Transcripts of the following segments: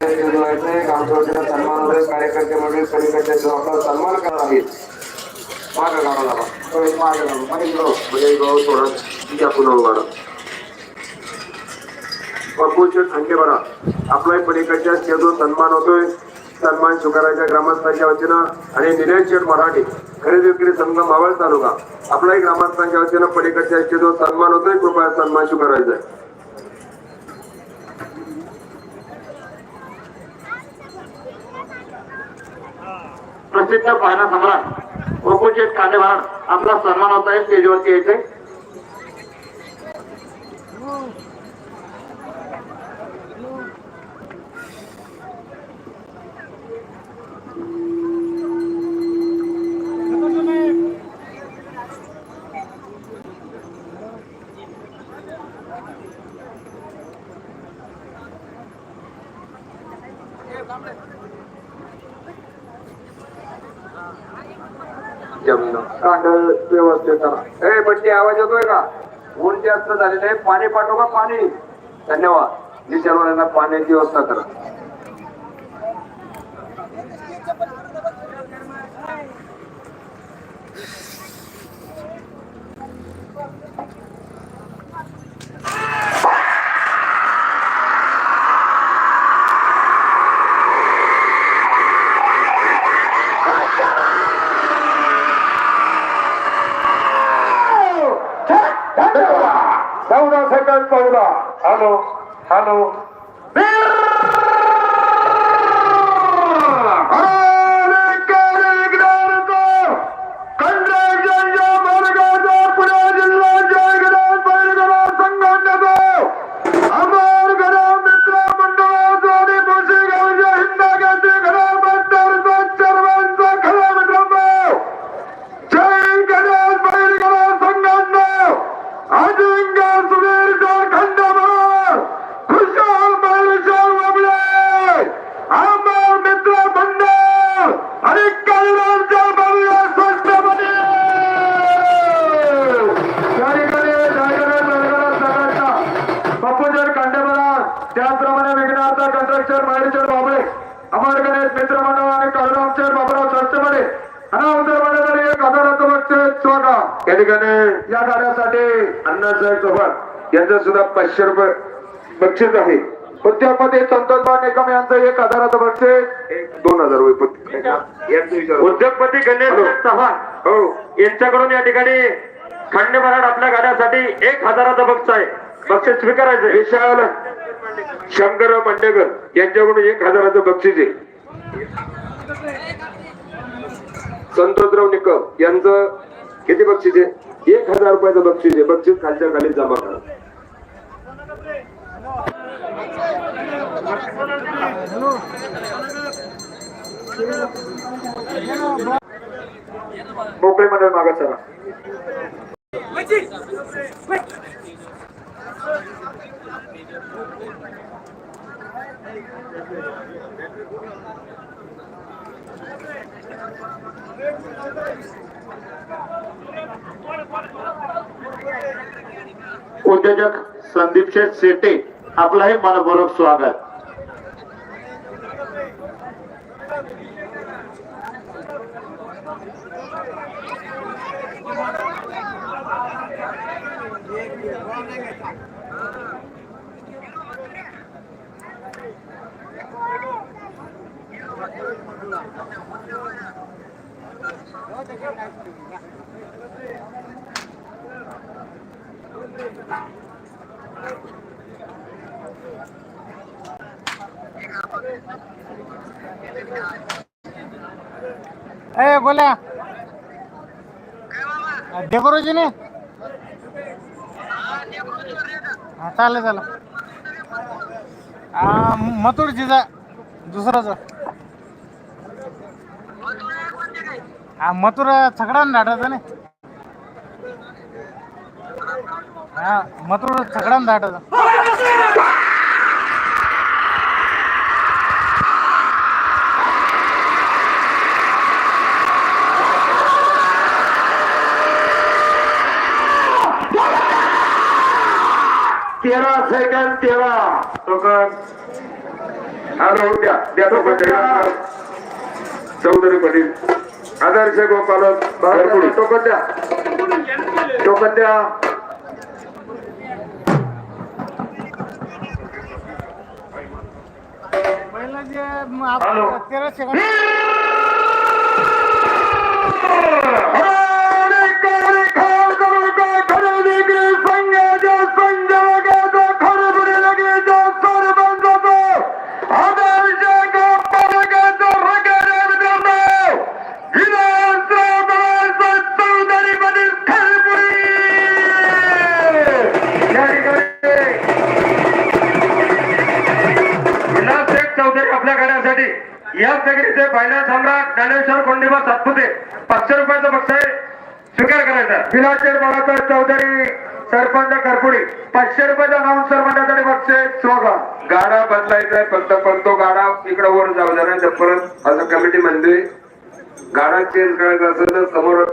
म्हणजे पलीकडच्या शिवजवायचे आमच्या सन्मान कार्यकर्ते मंडळी पलीकडच्या शिवचा सन्मान मागं मागं गाव गाव तिच्या पुन्हा संख्ये बरा आपला पलीकडच्या जो सन्मान होतोय. सन्मान स्वीकारायच्या ग्रामस्थांच्या वतीनं आणि निलेश मराठी खरेदी विक्री संघ मावळ तालुका. आपलाही ग्रामस्थांच्या वतीनं पलीकडच्या जो सन्मान होतोय. कृपया सन्मान स्वीकारायचा प्रसिद्ध पाहणा सम्राट गोकुळचेत कांदेभार आपला सन्मान होत आहे स्टेजवरती यायचे कांडल व्यवस्थित करा. ए बट्टी आवाज येतोय का? ऊन जास्त झालेलं आहे. पाणी पाठवू का? पाणी. धन्यवाद. निचारवाल्यांना पाण्याची व्यवस्था करा. कंट्रक्टर माहेरचर बाबळे गणेश मित्र मंडळ आणि संस्थेमध्ये अनावसर मंडळाने एक स्वागत या ठिकाणी या गाड्यासाठी अण्णासाहेब चव्हाण यांचं सुद्धा पाचशे रुपये बक्षीस आहे उद्योगपती संतोषबा निकम यांचं एक हजाराचं बक्षीस एक दोन हजार रुपये उद्योगपती गणेश चव्हाण हो यांच्याकडून या ठिकाणी खंडेभराड आपल्या गाड्यासाठी एक हजाराचं बक्षीस आहे बक्षीस स्वीकारायचं. विशाल शंकर मंडेकर यांच्याकडून एक हजाराचं बक्षीस आहे. संतोषराव निकम यांचं किती बक्षीस आहे? एक हजार रुपयाचं बक्षीस आहे. बक्षीस खालच्या खाली जमा करा. मोकळे मंडळ मागत चला. उद्योजक संदीप शेठ सेटे आपलाही मनपूर्वक स्वागत. ए बोला डेकोरेशन हा चालेल चालेल. हा मथुरची जा. हा मथुरा छकडान दाटायचं नाही. हा मथुरा छकडान दाटायचं. तेरा सेकंड तेरा. टोकन हा रोड द्या. द्या तो पण चौधरी पाटील. आदर्श घरकुडी टोकन द्या टोकन द्या. तेरा सेकंड आपल्या गाड्यासाठी या नगरीचे फायनल सम्राट ज्ञानेश्वर कोंडीबा सातपुते. पाचशे रुपयाचं बक्षीस आहे. स्वीकार करायचा. विलासचंद बाळासाहेब चौधरी सरपंच करपुडी. पाचशे रुपयाचा अनाऊन्सर मंडळासाठी बक्षीस स्वागत गाडा बदलायचा आहे. फक्त पण तो गाडा. इकडे वर जाऊ तर परत असं कमिटी म्हणते. गाडा चेंज करायचा असेल तर समोर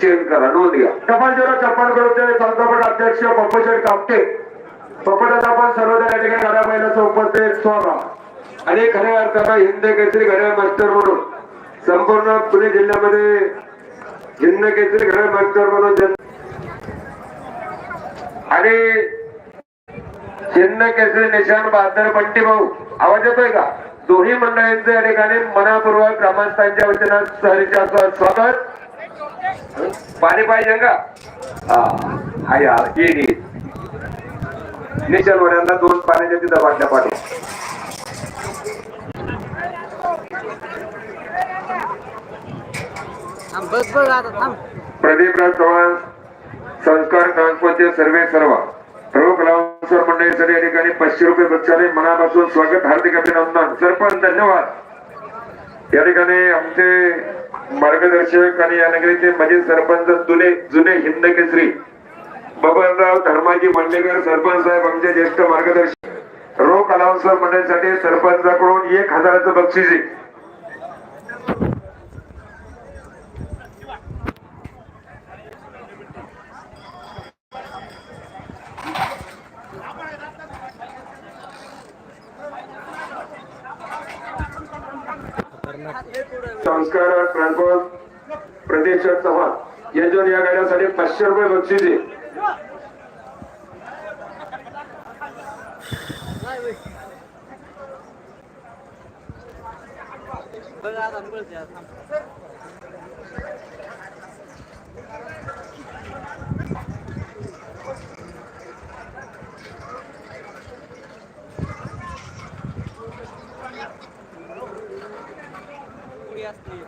चेंज करा. नोंद घ्या. टपाल जिल्हा छप्पन करोडचे संस्थापक अध्यक्ष पप्पूशेठ कापटे. पप्पटाचा आपण सर्वजण या ठिकाणी गाड्या महिन्याचं उपस्थित स्वागत आणि खऱ्या अर्थानं हिंद केसरी घड्याळ मास्टर म्हणून संपूर्ण पुणे जिल्ह्यामध्ये हिंद केसरी घड्याळ मास्टर म्हणून जन- आणि हिंद केसरी निशान बहादर बंटी भाऊ आवाज येतोय का? दोन्ही मंडळींचे या ठिकाणी मनापूर्वक ग्रामस्थांच्या वतीनं सहरीच्या स्वागत. पाणी पाहिजे का हा यार ये निशान वड्यांना दोन पाण्याच्या तिथं वाटल्या पाठी प्रदीपराज चव्हाण संस्कार ट्रान्सपोर्टचे सर्वे सर्व. प्रमुख लावसर मंडळीसाठी या ठिकाणी पाचशे रुपये बक्षाने मनापासून स्वागत हार्दिक अभिनंदन. सरपंच धन्यवाद. या ठिकाणी आमचे मार्गदर्शक आणि या नगरीचे माजी सरपंच जुने जुने हिंद केसरी बबनराव धर्माजी मंडेकर सरपंच साहेब आमचे ज्येष्ठ मार्गदर्शक. रोख अलावन्सर मंडळीसाठी सरपंचाकडून एक हजाराचं बक्षीस आहे संस्कार ट्रान्सपोर्ट प्रदेश चव्हाण यांच्यावर या गाड्यासाठी पाचशे रुपये बक्षीस. आहे ясний.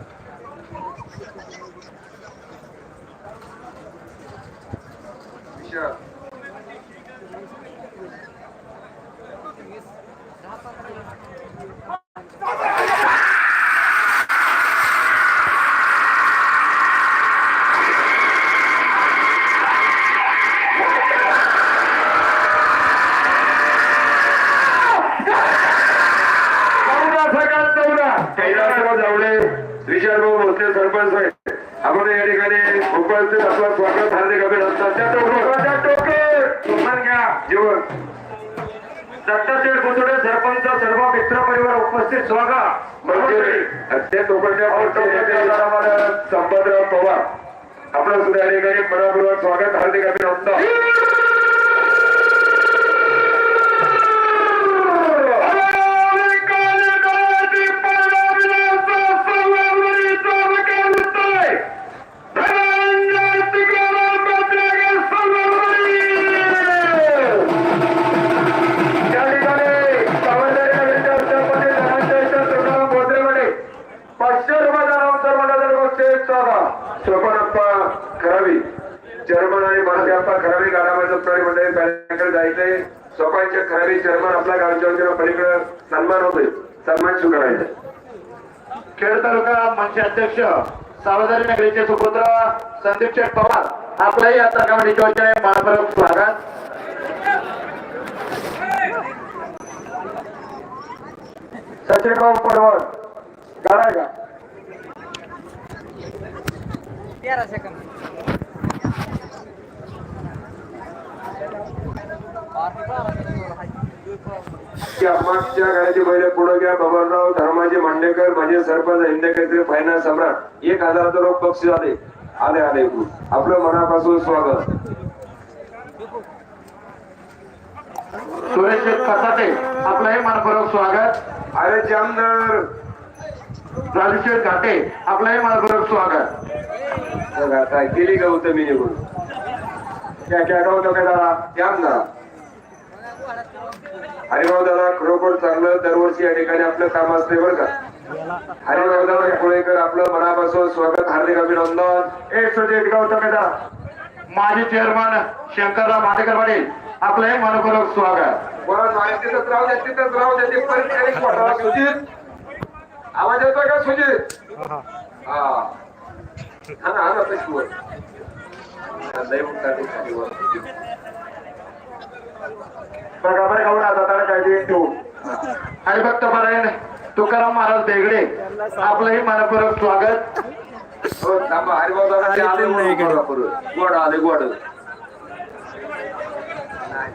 Сейчас. आहे. आपण या ठिकाणी उपस्थित आपलं स्वागत हार्दिक अभिनंदन. त्या टोकर त्या टोकर सुमन घ्या जीवन सरपंच सर्व मित्र परिवार उपस्थित स्वागत. मंजुरी. त्या टोकरच्या संपतराव पवार. आपलं सुद्धा या ठिकाणी मनापूर्वक स्वागत हार्दिक अभिनंदन. गावच्या पलीकडे सन्मान होतोय. सन्मान स्वीकारायचा. खेड तालुका मंच अध्यक्ष सावधानी नगरीचे सुपुत्र संदीप शेठ पवार आपल्याही आता कमिटीच्या वतीने मनपूर्वक स्वागत. सचिन पडवळ गाडा का तेरा मागच्या गाडीची बैल पुढे घ्या. बबनराव धर्माजी मांडेकर माझे सरपंच हिंदकेसरी फायनान्स सम्राट. एक हजाराचं रोख बक्षीस आले आले आले आपलं मनापासून स्वागत. सुरेश कसाटे आपलंही मनपूर्वक स्वागत. अरे जामदार. राजेश्वर घाटे आपलंही मनपूर्वक स्वागत. काय केली गौतमी निघून त्या त्या गौतमी दादा जामदार हरिभाऊ दादा खरोखर चांगलं दरवर्षी या ठिकाणी आपलं काम असते बरं का. हरिभाऊ दादा पुळेकर आपलं मनापासून स्वागत हार्दिक अभिनंदन. ए सुजित गौतमेदा माजी चेअरमन शंकरराव माटेकर पाटील आपलंही मनपूर्वक स्वागत. परत नाही तिथंच राहू द्या तिथंच राहू द्या ते परत काही सुजित. आवाज येतो का सुजित? हा. हा ना हा ना तशी लय मोठा खाली वर. बघा बरं गौडा दादा काय तू हरिभक्त परायण तुकाराम महाराज बेगडे आपलंही मनपूर्वक स्वागत. हो थांबा हरिभाऊ दादा ते आले म्हणून बघा परत. गोड आले गोड.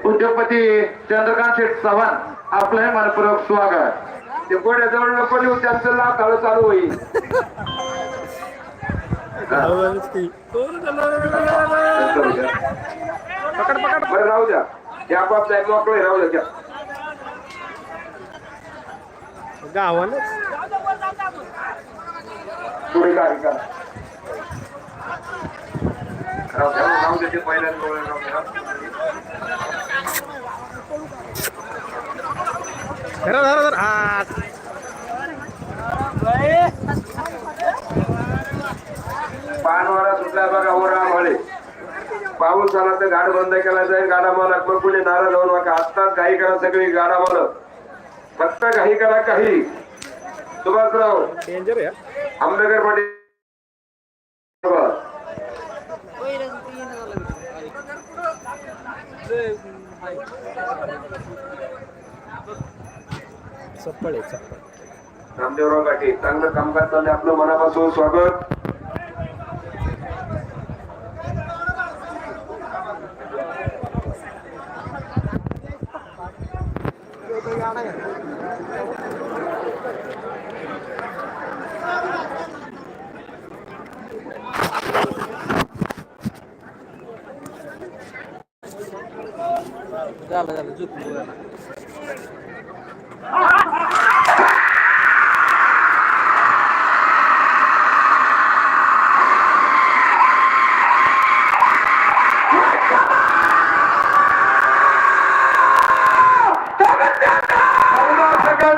उद्योगपती चंद्रकांत शेठ चव्हाण आपलंही मनपूर्वक स्वागत. ते गोड्या जवळ नको येऊ त्यांचं लाभ चालू चालू होईल. बरं राहू द्या. ते आपाप साहेब मोकळे राहू द्या. घ्या. पुढे काय का राहू द्या राहू द्या ते पहिल्यांदा राहू द्या. पानवारा सुटला बघा ओरा मळे पाऊस आला तर गाड बंद केला जाईल गाडा मालक मग कुणी नाराज होऊ नका आत्ताच घाई करा सगळी गाडा मालक. फक्त घाई करा काही. सुभाषराव. आंबेडकर पाटील. रामदेवराव गाठी चांगलं कामकाज चाललंय आपलं मनापासून स्वागत. झालं झालं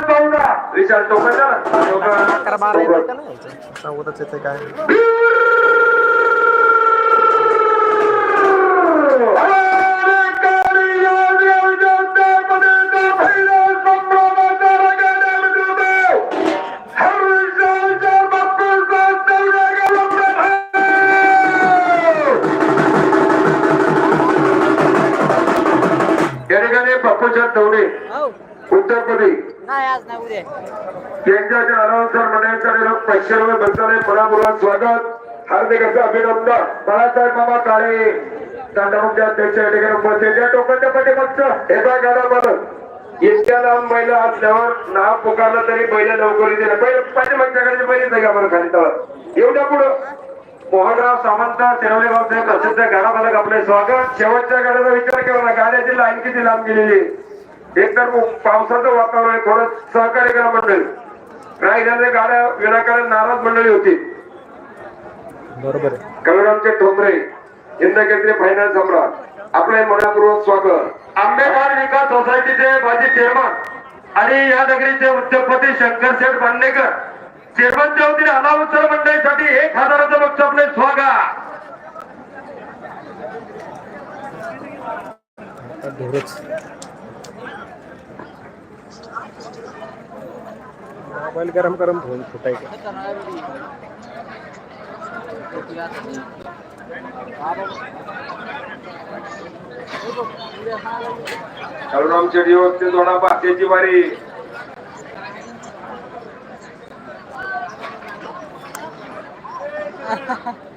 झोपलो विचार टोकन हो. उत्तर प्रदेश यांच्या मंडळाकडे लोक पैसे रुपये बसणारे मनापूर्वक स्वागत. हार्दिक असं अभिनंदन. बाळासाहेब बाबा काळे तांडामुख्य अध्यक्ष या ठिकाणी उपस्थित या टोकाच्या पाठीमागचं हे बघा गाडा मालक इतक्या लावून बैल असल्यावर ना पुकारलं तरी बैल लवकर येते बैल पाठीमागच्या गाडीचे बैल का बरं खाली तळ? एवढ्या पुढं. मोहनराव सामंत शिरवले गावचे प्रसिद्ध गाडा मालक आपले स्वागत. शेवटच्या गाड्याचा विचार केला ना गाड्याची लाईन किती लांब गेलेली एकतर पावसाचं वातावरण आहे थोडं सहकार्य करा मंडळी. जण गाड्या विनाकारण नाराज मंडळी होती. कविरामचे ठोंबरे इंद्रकेंद्री फायनान्स सम्राट. आपले मनापूर्वक स्वागत. आंबेबार विकास सोसायटीचे माजी चेअरमन आणि या नगरीचे उद्योगपती शंकर शेठ बांडेकर चेअरमनच्या वतीने अनावसर मंडळीसाठी एक हजाराचं बक्षीस आपले स्वागत. मोबाईल गरम गरम फोन फुटायचं. कविरामचे दिवस ते थोडा पात्याची बारी.